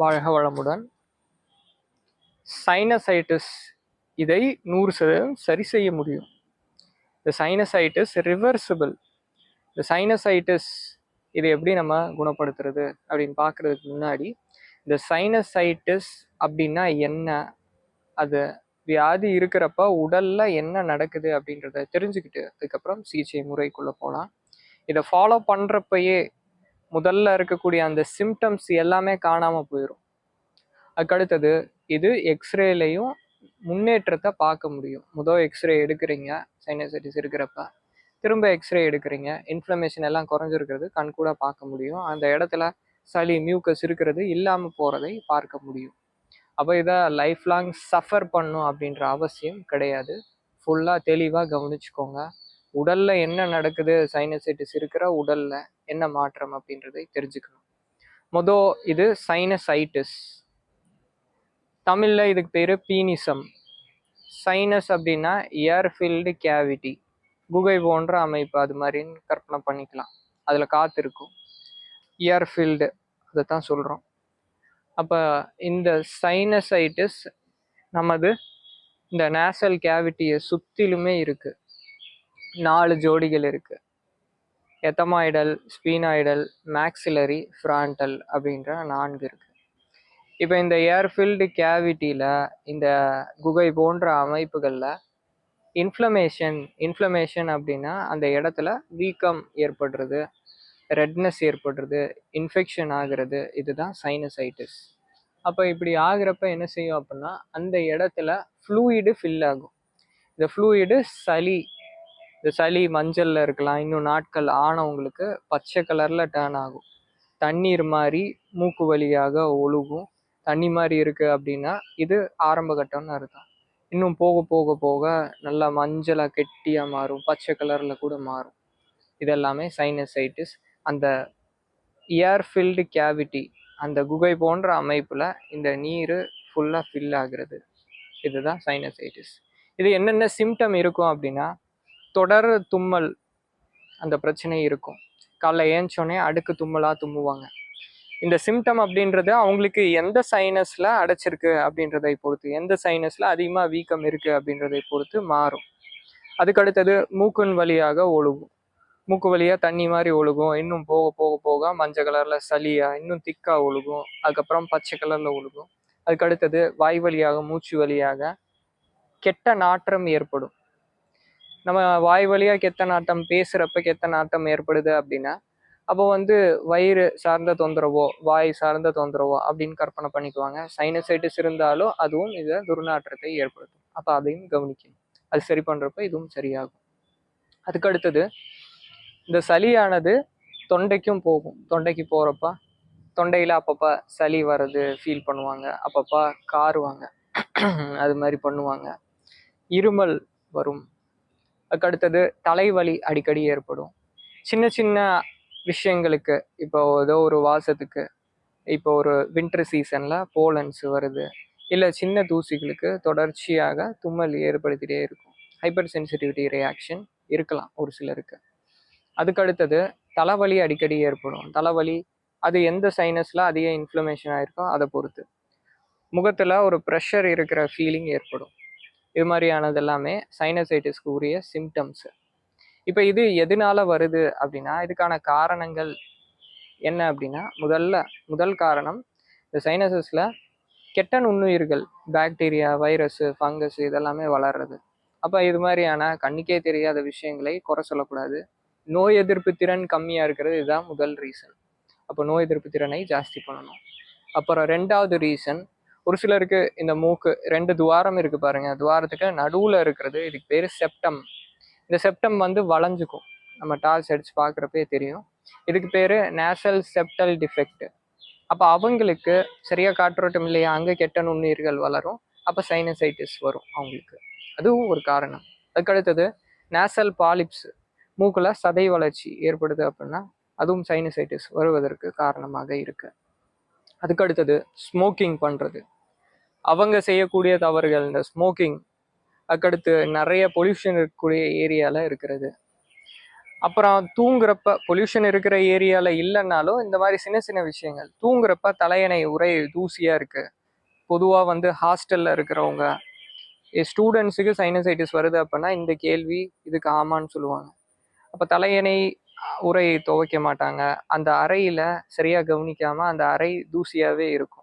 வாழ்க வளமுடன். சைனசைட்டிஸ் இதை நூறு சதவீதம் சரி செய்ய முடியும். இந்த சைனசைட்டிஸ் ரிவர்சிபிள் இந்த சைனசைட்டிஸ் இதை எப்படி நம்ம குணப்படுத்துறது அப்படின்னு பார்க்கறதுக்கு முன்னாடி இந்த சைனசைட்டிஸ் அப்படின்னா என்ன? அது வியாதி இருக்கிறப்ப உடலில் என்ன நடக்குது அப்படின்றத தெரிஞ்சுக்கிட்டு அதுக்கப்புறம் சிகிச்சை முறைக்குள்ளே போகலாம் இதை ஃபாலோ பண்ணுறப்பயே முதல்ல இருக்கக்கூடிய அந்த சிம்டம்ஸ் எல்லாமே காணாமல் போயிடும் அதுக்கடுத்தது இது எக்ஸ்ரேலையும் முன்னேற்றத்தை பார்க்க முடியும். முதல் எக்ஸ்ரே எடுக்கிறீங்க சைனசைட்டிஸ் இருக்கிறப்ப. திரும்ப எக்ஸ்ரே எடுக்கிறீங்க இன்ஃப்ளமேஷன் எல்லாம் குறைஞ்சிருக்கிறது கண் கூட பார்க்க முடியும். அந்த இடத்துல சளி மியூக்கஸ் இருக்கிறது இல்லாமல் போகிறதை பார்க்க முடியும். அப்போ இதை லைஃப் லாங் சஃபர் பண்ணும் அப்படின்ற அவசியம் கிடையாது. ஃபுல்லாக தெளிவாக கவனிச்சுக்கோங்க. உடலில் என்ன நடக்குது சைனசைட்டிஸ் இருக்கிற உடலில் என்ன மாற்றம் அப்படின்றதை தெரிஞ்சுக்கணும். மொதல் இது சைனசைட்டிஸ் தமிழில் இதுக்கு பேர் பீனிசம். சைனஸ் அப்படின்னா ஏர்ஃபீல்டு கேவிட்டி குகை போன்ற அமைப்பு அது மாதிரின்னு கற்பனை பண்ணிக்கலாம். அதில் காற்று இருக்கும். ஏர்ஃபீல்டு அதை தான் சொல்கிறோம் அப்போ இந்த சைனசைட்டிஸ் நமது இந்த நேசல் கேவிட்டியை சுத்திலுமே இருக்கு. நாலு ஜோடிகள் இருக்குது எத்தமாய்டல் ஸ்பீனாய்டல் மேக்ஸிலரி ஃப்ரான்டல் அப்படின்ற நான்கு இருக்குது இப்போ இந்த ஏர்ஃபில்டு கேவிட்டியில் இந்த குகை போன்ற அமைப்புகளில் இன்ஃப்ளமேஷன் இன்ஃப்ளமேஷன் அப்படின்னா அந்த இடத்துல வீக்கம் ஏற்படுறது ரெட்னஸ் ஏற்படுறது இன்ஃபெக்ஷன் ஆகிறது இதுதான் சைனசைட்டிஸ் அப்போ இப்படி ஆகிறப்ப என்ன செய்யும் அப்படின்னா அந்த இடத்துல ஃப்ளூயிடு ஃபில் ஆகும். இந்த ஃப்ளூயிடு சளி இந்த சளி மஞ்சளில் இருக்கலாம். இன்னும் நாட்கள் ஆனவங்களுக்கு பச்சை கலரில் டேர்ன் ஆகும். தண்ணீர் மாதிரி மூக்கு வழியாக ஒழுகும். தண்ணி மாதிரி இருக்குது அப்படின்னா இது ஆரம்ப கட்டம்னு அர்த்தம். இன்னும் போக போக போக நல்லா மஞ்சளாக கெட்டியாக மாறும். பச்சை கலரில் கூட மாறும். இதெல்லாமே சைனசைட்டிஸ் அந்த ஏர் ஃபில்டு கேவிட்டி அந்த குகை போன்ற அமைப்பில் இந்த நீர் ஃபுல்லாக ஃபில் ஆகிறது. இதுதான் சைனசைட்டிஸ் இது என்னென்ன சிம்டம் இருக்கும் அப்படின்னா தொடர் தும்மல் அந்த பிரச்சனை இருக்கும். காலைல ஏஞ்சோடனே அடுக்கு தும்மலாக தும்முவாங்க. இந்த சிம்டம் அப்படின்றது அவங்களுக்கு எந்த சைனஸில் அடைச்சிருக்கு அப்படின்றதை பொறுத்து எந்த சைனஸில் அதிகமாக வீக்கம் இருக்குது அப்படின்றதை பொறுத்து மாறும். அதுக்கு அடுத்தது மூக்கின் வழியாக ஒழுகும். மூக்கு வழியாக தண்ணி மாதிரி ஒழுகும். இன்னும் போக போக போக மஞ்சள் கலரில் சளியாக இன்னும் திக்காக ஒழுகும். அதுக்கப்புறம் பச்சை கலரில் ஒழுகும். அதுக்கு அடுத்தது வாய் வழியாக மூச்சு வழியாக கெட்ட நாற்றம் ஏற்படும். நம்ம வாய் வழியாக கெத்த நாட்டம் பேசுகிறப்ப கெத்த நாட்டம் ஏற்படுது அப்படின்னா அப்போ வந்து வயிறு சார்ந்த தொந்தரவோ வாய் சார்ந்த தொந்தரவோ அப்படின்னு கற்பனை பண்ணிக்குவாங்க. சைனசைட்டிஸ் இருந்தாலும் அதுவும் இதை துர்நாற்றத்தை ஏற்படுத்தும். அப்போ அதையும் கவனிக்கணும். அது சரி பண்ணுறப்ப இதுவும் சரியாகும். அதுக்கு அடுத்தது இந்த சளியானது தொண்டைக்கும் போகும். தொண்டைக்கு போகிறப்ப தொண்டையில் அப்பப்போ சளி வர்றது ஃபீல் பண்ணுவாங்க. அப்பப்போ காருவாங்க. அது மாதிரி பண்ணுவாங்க. இருமல் வரும். அதுக்கு அடுத்தது தலைவலி அடிக்கடி ஏற்படும். சின்ன சின்ன விஷயங்களுக்கு இப்போ ஏதோ ஒரு வாசத்துக்கு இப்போ ஒரு வின்டர் சீசனில் போலன்ஸ் வருது. இல்லை சின்ன தூசிகளுக்கு தொடர்ச்சியாக தும்மல் ஏற்படுத்திட்டே இருக்கும். ஹைப்பர் சென்சிட்டிவிட்டி ரியாக்ஷன் இருக்கலாம் ஒரு சிலருக்கு. அதுக்கு அடுத்தது தலைவலி அடிக்கடி ஏற்படும். தலைவலி அது எந்த சைனஸில் அதிக இன்ஃப்ளமேஷன் ஆயிருக்கோ அதை பொறுத்து. முகத்தில் ஒரு ப்ரெஷர் இருக்கிற ஃபீலிங் ஏற்படும். இது மாதிரியானது எல்லாமே சைனசைட்டிஸ்க்கு உரிய சிம்டம்ஸ் இப்போ இது எதனால வருது அப்படின்னா இதுக்கான காரணங்கள் என்ன அப்படின்னா முதல்ல முதல் காரணம் இந்த சைனசஸில் கெட்ட நுண்ணுயிர்கள் பாக்டீரியா வைரஸ் ஃபங்கஸ் இதெல்லாமே வளர்றது. அப்போ இது மாதிரியான கண்ணுக்கே தெரியாத விஷயங்களை குறை சொல்லக்கூடாது. நோய் எதிர்ப்பு திறன் கம்மியாக இருக்கிறது இதுதான் முதல் ரீசன் அப்போ நோய் எதிர்ப்பு திறனை ஜாஸ்தி பண்ணணும். அப்புறம் ரெண்டாவது ரீசன் ஒரு சிலருக்கு இந்த மூக்கு ரெண்டு துவாரம் இருக்குது பாருங்கள் துவாரத்துக்கு நடுவில் இருக்கிறது இதுக்கு பேர் செப்டம் இந்த செப்டம் வந்து வளைஞ்சுக்கும். நம்ம டார்ச் அடித்து பார்க்குறப்பே தெரியும். இதுக்கு பேர் நேஷல் செப்டல் டிஃபெக்ட் அப்போ அவங்களுக்கு சரியாக காற்றோட்டம் இல்லையா? அங்கே கெட்ட நுண்ணுயிர்கள் வளரும். அப்போ சைனசைட்டிஸ் வரும் அவங்களுக்கு. அதுவும் ஒரு காரணம். அதுக்கடுத்தது நேசல் பாலிப்ஸ் மூக்கில் சதை வளர்ச்சி ஏற்படுது அப்படின்னா அதுவும் சைனசைட்டிஸ் வருவதற்கு காரணமாக இருக்குது அதுக்கு அடுத்தது ஸ்மோக்கிங் பண்ணுறது அவங்க செய்யக்கூடிய தவறுகள் இந்த ஸ்மோக்கிங் அதுக்கடுத்து நிறைய பொல்யூஷன் இருக்கக்கூடிய ஏரியாவில் இருக்கிறது. அப்புறம் தூங்குறப்ப பொல்யூஷன் இருக்கிற ஏரியாவில் இல்லைன்னாலும் இந்த மாதிரி சின்ன சின்ன விஷயங்கள். தூங்குறப்ப தலையணை உரை தூசியாக இருக்குது பொதுவாக வந்து ஹாஸ்டலில் இருக்கிறவங்க ஸ்டூடெண்ட்ஸுக்கு சைனசைட்டிஸ் வருது அப்படின்னா இந்த கேள்வி இதுக்கு ஆமான்னு சொல்லுவாங்க. அப்போ தலையணை உரை துவைக்க மாட்டாங்க. அந்த அறையில் சரியாக கவனிக்காமல் அந்த அறை தூசியாகவே இருக்கும்.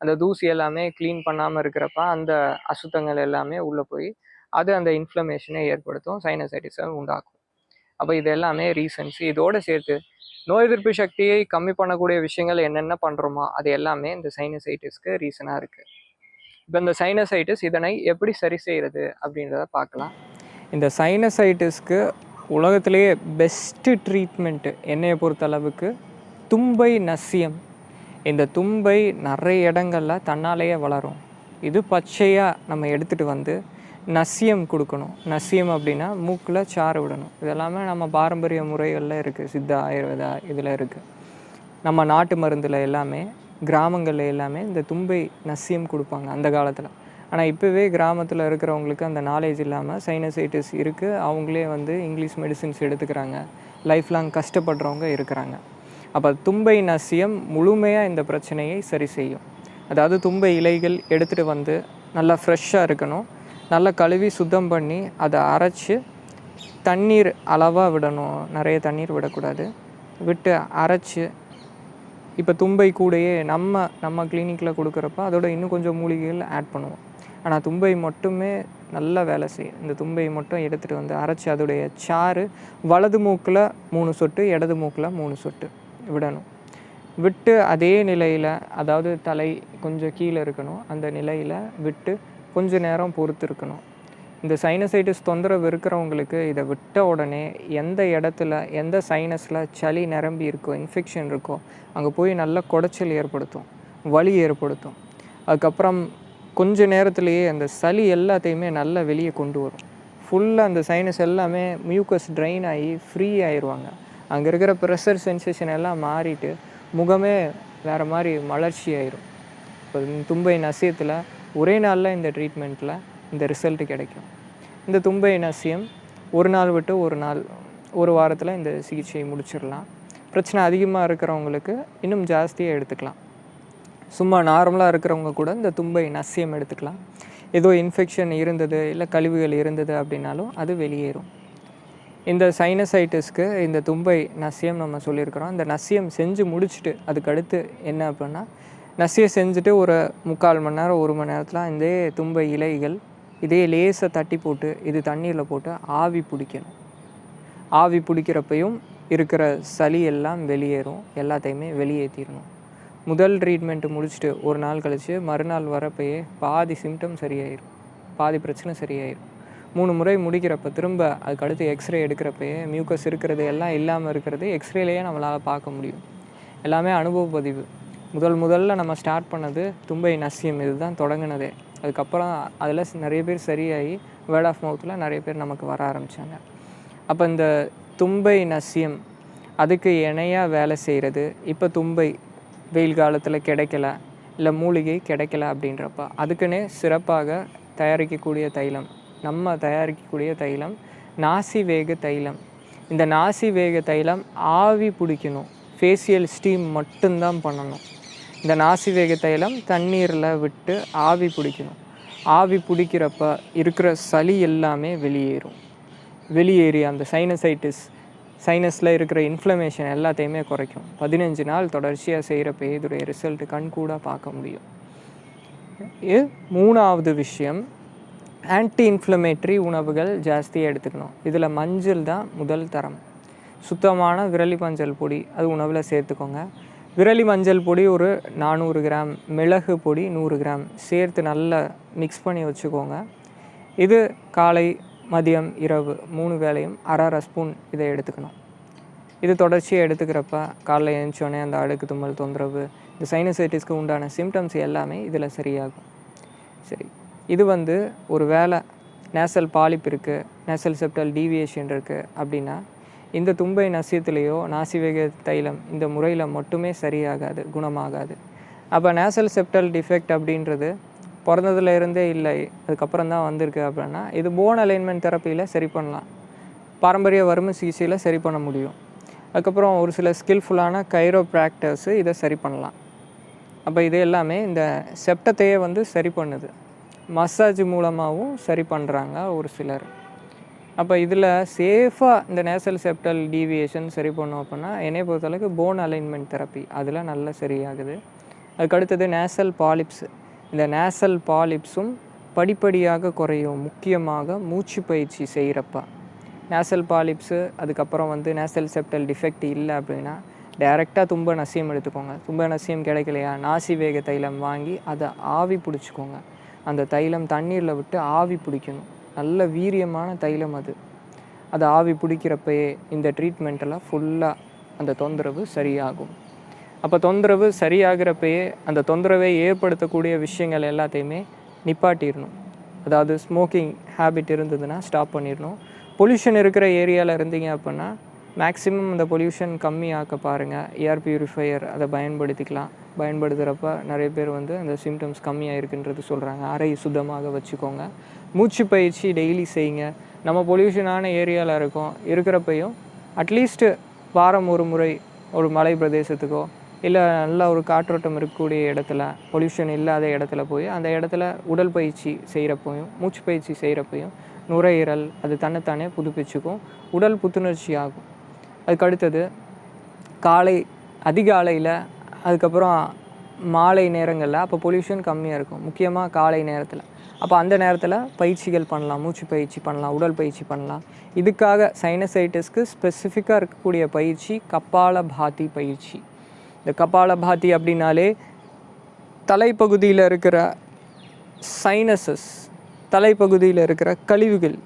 அந்த தூசி எல்லாமே க்ளீன் பண்ணாமல் இருக்கிறப்ப அந்த அசுத்தங்கள் எல்லாமே உள்ளே போய் அது அந்த இன்ஃப்ளமேஷனை ஏற்படுத்தும் சைனசைட்டிஸை உண்டாக்கும். அப்போ இது எல்லாமே ரீசன்ஸ் இதோடு சேர்த்து நோய் எதிர்ப்பு சக்தியை கம்மி பண்ணக்கூடிய விஷயங்கள் என்னென்ன பண்ணுறோமோ அது எல்லாமே இந்த சைனசைட்டிஸ்க்கு ரீசனாக இருக்குது இப்போ இந்த சைனசைட்டிஸ் இதனை எப்படி சரி செய்கிறது அப்படின்றத பார்க்கலாம். இந்த சைனசைட்டிஸ்க்கு உலகத்திலேயே பெஸ்ட்டு ட்ரீட்மெண்ட்டு என்னையை பொறுத்தளவுக்கு தும்பை நசியம் இந்த தும்பை நிறைய இடங்களில் தன்னாலேயே வளரும். இது பச்சையாக நம்ம எடுத்துகிட்டு வந்து நசியம் கொடுக்கணும். நசியம் அப்படின்னா மூக்கில் சாறு விடணும். இதெல்லாமே நம்ம பாரம்பரிய முறைகளில் இருக்குது சித்தா ஆயுர்வேதா இதில் இருக்குது நம்ம நாட்டு மருந்தில் எல்லாமே கிராமங்களில் எல்லாமே இந்த தும்பை நசியம் கொடுப்பாங்க அந்த காலத்தில். ஆனால் இப்போவே கிராமத்தில் இருக்கிறவங்களுக்கு அந்த நாலேஜ் இல்லாமல் சைனசைட்டிஸ் இருக்குது அவங்களே வந்து இங்கிலீஷ் மெடிசின்ஸ் எடுத்துக்கிறாங்க. லைஃப் லாங் கஷ்டப்படுறவங்க இருக்கிறாங்க. அப்போ தும்பை நசியம் முழுமையாக இந்த பிரச்சனையை சரி செய்யும். அதாவது தும்பை இலைகள் எடுத்துகிட்டு வந்து நல்லா ஃப்ரெஷ்ஷாக இருக்கணும். நல்லா கழுவி சுத்தம் பண்ணி அதை அரைச்சி தண்ணீர் அளவாக விடணும். நிறைய தண்ணீர் விடக்கூடாது. விட்டு அரைச்சி இப்போ தும்பை கூடயே நம்ம நம்ம கிளினிக்கில் கொடுக்குறப்ப அதோட இன்னும் கொஞ்சம் மூலிகைகள் ஆட் பண்ணுவோம். ஆனால் தும்பை மட்டுமே நல்லா வேலை செய்யும். இந்த தும்பை மட்டும் எடுத்துகிட்டு வந்து அரைச்சி அதோடைய சாறு வலது மூக்கில் மூணு சொட்டு இடது மூக்கில் மூணு சொட்டு. விடணும். விட்டு அதே நிலையில் அதாவது தலை கொஞ்சம் கீழே இருக்கணும் அந்த நிலையில் விட்டு கொஞ்ச நேரம் பொறுத்து இருக்கணும் இந்த சைனசைட்டிஸ் தொந்தரவு இருக்கிறவங்களுக்கு இதை விட்ட உடனே எந்த இடத்துல எந்த சைனஸில் சளி நிரம்பி இருக்கோ இன்ஃபெக்ஷன் இருக்கோ அங்கே போய் நல்ல குடைச்சல் ஏற்படுத்தும் வலி ஏற்படுத்தும். அதுக்கப்புறம் கொஞ்ச நேரத்துலேயே அந்த சளி எல்லாத்தையுமே நல்லா வெளியே கொண்டு வரும். ஃபுல்லாக அந்த சைனஸ் எல்லாமே மியூக்கஸ் ட்ரைன் ஆகி ஃப்ரீ ஆயிடுவாங்க அங்கே இருக்கிற ப்ரெஷர் சென்சேஷன் எல்லாம் மாறிட்டு முகமே வேறு மாதிரி மலர்ச்சி ஆயிரும் இப்போ தும்பை நசியத்தில் ஒரே நாளில் இந்த ட்ரீட்மெண்ட்டில் இந்த ரிசல்ட் கிடைக்கும். இந்த தும்பை நசியம் ஒரு நாள் விட்டு ஒரு நாள் ஒரு வாரத்தில் இந்த சிகிச்சையை முடிச்சிடலாம். பிரச்சனை அதிகமாக இருக்கிறவங்களுக்கு இன்னும் ஜாஸ்தியாக எடுத்துக்கலாம். சும்மா நார்மலாக இருக்கிறவங்க கூட இந்த தும்பை நசியம் எடுத்துக்கலாம். ஏதோ இன்ஃபெக்ஷன் இருந்தது இல்லை கழிவுகள் இருந்தது அப்படின்னாலும் அது வெளியேறும். இந்த சைனசைட்டிஸ்க்கு இந்த தும்பை நசியம் நம்ம சொல்லியிருக்கிறோம். இந்த நசியம் செஞ்சு முடிச்சுட்டு அதுக்கடுத்து என்ன அப்படின்னா நசியை செஞ்சுட்டு ஒரு முக்கால் மணி நேரம் ஒரு மணி நேரத்தில் இந்த தும்பை இலைகள் இதே லேசை தட்டி போட்டு இது தண்ணீரில் போட்டு ஆவி பிடிக்கணும். ஆவி பிடிக்கிறப்பையும் இருக்கிற சளி எல்லாம் வெளியேறும். எல்லாத்தையுமே வெளியேற்றிடணும் முதல் ட்ரீட்மெண்ட்டு முடிச்சுட்டு ஒரு நாள் கழித்து மறுநாள் வரப்பையே பாதி சிம்டம் சரியாயிடும் பாதி பிரச்சனை சரியாயிடும் மூணு முறை முடிக்கிறப்ப திரும்ப அதுக்கு அடுத்து எக்ஸ்ரே எடுக்கிறப்பயே மியூக்கஸ் இருக்கிறது எல்லாம் இல்லாமல் இருக்கிறது எக்ஸ்ரேலேயே நம்மளால் பார்க்க முடியும். எல்லாமே அனுபவ பதிவு. முதல் முதல்ல நம்ம ஸ்டார்ட் பண்ணது தும்பை நசியம் இதுதான் தொடங்கினதே. அதுக்கப்புறம் அதில் நிறைய பேர் சரியாகி வேர்ட் ஆஃப் மவுத்தில் நிறைய பேர் நமக்கு வர ஆரம்பித்தாங்க அப்போ இந்த தும்பை நசியம் அதுக்கு இணையாக வேலை செய்கிறது இப்போ தும்பை வெயில் காலத்தில் கிடைக்கல இல்லை மூலிகை கிடைக்கல அப்படின்றப்ப அதுக்குன்னே சிறப்பாக தயாரிக்கக்கூடிய தைலம். நம்ம தயாரிக்கக்கூடிய தைலம் நாசி வேக தைலம். இந்த நாசி வேக தைலம் ஆவி பிடிக்கணும். ஃபேஷியல் ஸ்டீம் மட்டும்தான் பண்ணணும். இந்த நாசி வேக தைலம் தண்ணீரில் விட்டு ஆவி பிடிக்கணும். ஆவி பிடிக்கிறப்ப இருக்கிற சளி எல்லாமே வெளியேறும். வெளியேறி அந்த சைனசைட்டிஸ் சைனஸில் இருக்கிற இன்ஃப்ளமேஷன் எல்லாத்தையுமே குறைக்கும். பதினஞ்சு நாள் தொடர்ச்சியாக செய்கிறப்ப இதோடைய ரிசல்ட் கண்கூடாக பார்க்க முடியும். இது மூணாவது விஷயம் ஆன்டி இன்ஃப்ளமேட்ரி உணவுகள் ஜாஸ்தியாக எடுத்துக்கணும். இதில் மஞ்சள் தான் முதல் தரம். சுத்தமான விரலி மஞ்சள் பொடி அது உணவில் சேர்த்துக்கோங்க. விரலி மஞ்சள் பொடி ஒரு நானூறு கிராம் மிளகு பொடி நூறு கிராம் சேர்த்து நல்லா மிக்ஸ் பண்ணி வச்சுக்கோங்க. இது காலை மதியம் இரவு மூணு வேளையும் அரை அரை ஸ்பூன் இதை எடுத்துக்கணும். இது தொடர்ச்சியாக எடுத்துக்கிறப்ப காலைல எழுந்தோடனே அந்த அழுக்கு தும்மல் தொந்தரவு இந்த சைனசைட்டிஸ்க்கு உண்டான சிம்டம்ஸ் எல்லாமே இதில் சரியாகும். சரி. இது வந்து ஒரு வேலை. நேசல் பாலிப் இருக்குது நேசல் செப்டல் டீவியேஷன் இருக்குது அப்படின்னா இந்த தும்பை நசியத்திலேயோ நாசிவேக தைலம் இந்த முறையில் மட்டுமே சரியாகாது குணமாகாது. அப்போ நேசல் செப்டல் டிஃபெக்ட் அப்படின்றது பிறந்ததுல இருந்தே இல்லை அதுக்கப்புறம் தான் வந்திருக்கு அப்படின்னா இது போன் அலைன்மெண்ட் தெரப்பியில் சரி பண்ணலாம். பாரம்பரிய வறுமை சிகிச்சையில் சரி பண்ண முடியும். அதுக்கப்புறம் ஒரு சில ஸ்கில்ஃபுல்லான கைரோ ப்ராக்டர்ஸு இதை சரி பண்ணலாம். அப்போ இது எல்லாமே இந்த செப்டத்தையே வந்து சரி பண்ணுது. மசாஜ் மூலமாகவும் சரி பண்ணுறாங்க ஒரு சிலர். அப்போ இதில் சேஃபாக இந்த நேசல் செப்டல் டீவியேஷன் சரி பண்ணோம் அப்படின்னா என்னை பொறுத்தளவுக்கு போன் அலைன்மெண்ட் தெரப்பி அதில் நல்லா சரியாகுது. அதுக்கு அடுத்தது நேசல் பாலிப்ஸ் இந்த நேசல் பாலிப்ஸும் படிப்படியாக குறையும். முக்கியமாக மூச்சு பயிற்சி செய்கிறப்ப நேசல் பாலிப்ஸு அதுக்கப்புறம் வந்து நேசல் செப்டல் டிஃபெக்ட் இல்லை அப்படின்னா டைரெக்டாக தும்ப நசியம் எடுத்துக்கோங்க. தும்ப நசியம் கிடைக்கலையா? நாசி வேக தைலம் வாங்கி அதை ஆவி பிடிச்சிக்கோங்க. அந்த தைலம் தண்ணீரில் விட்டு ஆவி பிடிக்கணும். நல்ல வீரியமான தைலம் அது. அது ஆவி பிடிக்கிறப்பயே இந்த ட்ரீட்மெண்ட்டெல்லாம் ஃபுல்லாக அந்த தொந்தரவு சரியாகும். அப்போ தொந்தரவு சரியாகிறப்பயே அந்த தொந்தரவை ஏற்படுத்தக்கூடிய விஷயங்கள் எல்லாத்தையுமே நிப்பாட்டிடணும். அதாவது ஸ்மோக்கிங் ஹேபிட் இருந்ததுன்னா ஸ்டாப் பண்ணிடணும். பொல்யூஷன் இருக்கிற ஏரியாவில் இருந்தீங்க அப்படின்னா மேக்ஸிமம் அந்த பொல்யூஷன் கம்மியாக்க பாருங்கள் ஏர் பியூரிஃபையர் அதை பயன்படுத்திக்கலாம். பயன்படுத்துகிறப்ப நிறைய பேர் வந்து அந்த சிம்டம்ஸ் கம்மியாக இருக்குன்றது சொல்கிறாங்க அறை சுத்தமாக வச்சுக்கோங்க. மூச்சு பயிற்சி டெய்லி செய்யுங்க. நம்ம பொல்யூஷனான ஏரியாவில் இருக்கோம். இருக்கிறப்பையும் அட்லீஸ்ட்டு வாரம் ஒரு முறை ஒரு மலை பிரதேசத்துக்கோ இல்லை நல்ல ஒரு காற்றோட்டம் இருக்கக்கூடிய இடத்துல பொல்யூஷன் இல்லாத இடத்துல போய் அந்த இடத்துல உடல் பயிற்சி செய்கிறப்பையும் மூச்சு பயிற்சி செய்கிறப்பையும் நுரையீரல் அது தன்னைத்தானே புதுப்பிச்சுக்கும். உடல் புத்துணர்ச்சி ஆகும் அதுக்கு அடுத்தது காலை அதிகாலையில் அதுக்கப்புறம் மாலை நேரங்களில் அப்போ பொல்யூஷன் கம்மியாக இருக்கும். முக்கியமாக காலை நேரத்தில். அப்போ அந்த நேரத்தில் பயிற்சிகள் பண்ணலாம். மூச்சு பயிற்சி பண்ணலாம். உடல் பயிற்சி பண்ணலாம். இதுக்காக சைனசைட்டிஸ்க்கு ஸ்பெசிஃபிக்காக இருக்கக்கூடிய பயிற்சி கப்பால பாத்தி பயிற்சி. இந்த கப்பால பாத்தி அப்படின்னாலே தலைப்பகுதியில் இருக்கிற சைனசஸ் தலைப்பகுதியில் இருக்கிற கழிவுகள்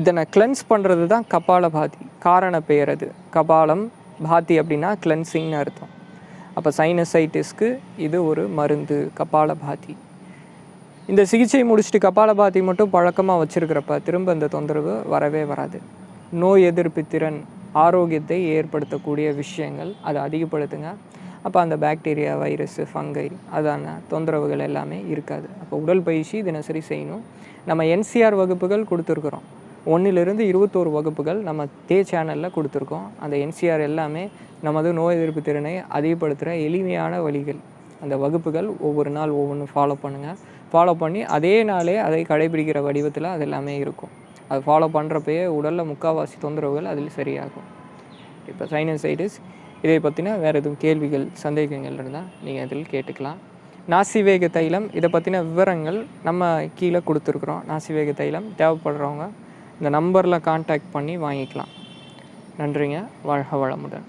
இதனை கிளென்ஸ் பண்ணுறது தான் கபால பாதி காரண பெயர் அது. கபாலம் பாத்தி அப்படின்னா கிளென்சிங்னு அர்த்தம். அப்போ சைனசைட்டிஸ்க்கு இது ஒரு மருந்து கபாலபாதி இந்த சிகிச்சை முடிச்சுட்டு கபாலபாதி மட்டும் பழக்கமாக வச்சுருக்கிறப்ப திரும்ப இந்த தொந்தரவு வரவே வராது. நோய் எதிர்ப்பு திறன் ஆரோக்கியத்தை ஏற்படுத்தக்கூடிய விஷயங்கள் அதை அதிகப்படுத்துங்க. அப்போ அந்த பாக்டீரியா வைரஸ் ஃபங்கை அதான தொந்தரவுகள் எல்லாமே இருக்காது. அப்போ உடல் பயிற்சி தினசரி செய்யணும். நம்ம என்சிஆர் வகுப்புகள் கொடுத்துருக்குறோம். ஒன்றிலிருந்து இருபத்தோரு வகுப்புகள் நம்ம தே சேனலில் கொடுத்துருக்கோம். அந்த என்சிஆர் எல்லாமே நமது நோய் எதிர்ப்பு திறனை அதிகப்படுத்துகிற எளிமையான வழிகள். அந்த வகுப்புகள் ஒவ்வொரு நாள் ஒவ்வொன்றும் ஃபாலோ பண்ணுங்கள் ஃபாலோ பண்ணி அதே நாளே அதை கடைபிடிக்கிற வடிவத்தில் அது எல்லாமே இருக்கும். அது ஃபாலோ பண்ணுறப்பயே உடலில் முக்கால்வாசி தொந்தரவுகள் அதில் சரியாகும். இப்போ சைனசைட்டிஸ் இதை பற்றின வேறு எதுவும் கேள்விகள் சந்தேகங்கள் இருந்தால் நீங்கள் அதில் கேட்டுக்கலாம். நாசிவேக தைலம் இதை பற்றின விவரங்கள் நம்ம கீழே கொடுத்துருக்குறோம். நாசிவேக தைலம் தேவைப்படுறவங்க இந்த நம்பரில் காண்டாக்ட் பண்ணி வாங்கிக்கலாம். நன்றிங்க. வாழ்க வளமுடன்.